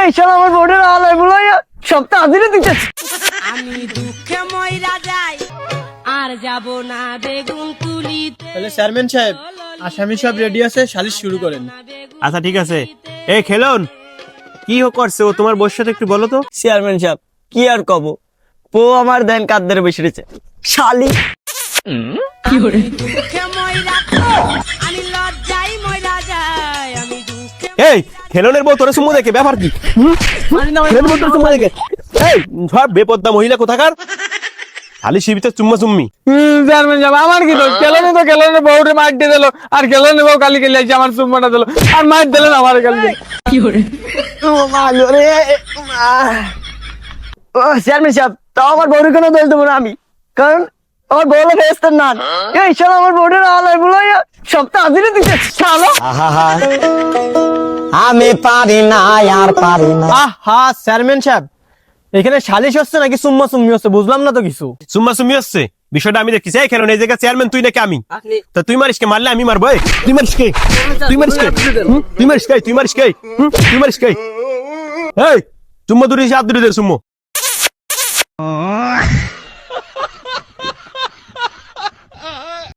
এই শালা আমার বোর্ডের আলাই বুলাইয়া সপ্তাহ হাজিরে দিতেছে আমি দুঃখে ময়রা যাই আর যাব না বেগুন তুলিতে। তাহলে চেয়ারম্যান সাহেব আসামি সব রেডি আছে সালিশ শুরু করেন। আচ্ছা ঠিক আছে। এই খেলন কি করছে ও? তোমার বউর সাথে একটু বলো তো। চেয়ারম্যান সাহেব কি আর কব? পো আমার দেন কাদ্দের বসে রয়েছে। শালি। দুঃখে ময়রা এই খেলনের বউ তোর সুমো দেখে ব্যাপার কি? হুম? খেলনের বউ তোর সুমো দেখে। এই সব বেপদ্দা মহিলা কোথাকার? খালি শিবিতে চুম্মা চুম্মি। চেয়ারম্যান সাহেব আমার কি দোষ? কেলনে তো কেলনে বউরে মার দিয়ে দিল। আর কেলনে বউ কালি কেলে এসে আমার চুম্মাটা দিল। আর মার দিলেন আমার কালি ও মালো রে ও চেয়ারম্যান সাহেব তাও আমার বউরের কোনো দোষ দেবো না আমি। কারণ আমার বউ হলো ফেরেস্তার নান এই শালা আমার বুলাইয়া সপ্তাহ হাজিরে দিতেছে শালা। আমি পারি না আর পারি না। আহা চেয়ারম্যান সাহেব এখানে সালিশ হচ্ছে নাকি সুম্মা সুম্মি হচ্ছে? বুঝলাম না তো কিছু। চুম্মা চুম্মি হচ্ছে? বিষয়টা আমি দেখছি এই খেলন এই জায়গায় চেয়ারম্যান তুই নাকি আমি? তা তুই মারিস কে? মারলে আমি মারবো তুই মারিস কে? তুই মারিস কে? তুই মারিস কে? তুই মারিস কে? তুই মারিস কে? এই চুম্মা দূরে হাত দূরে দে চুম্মো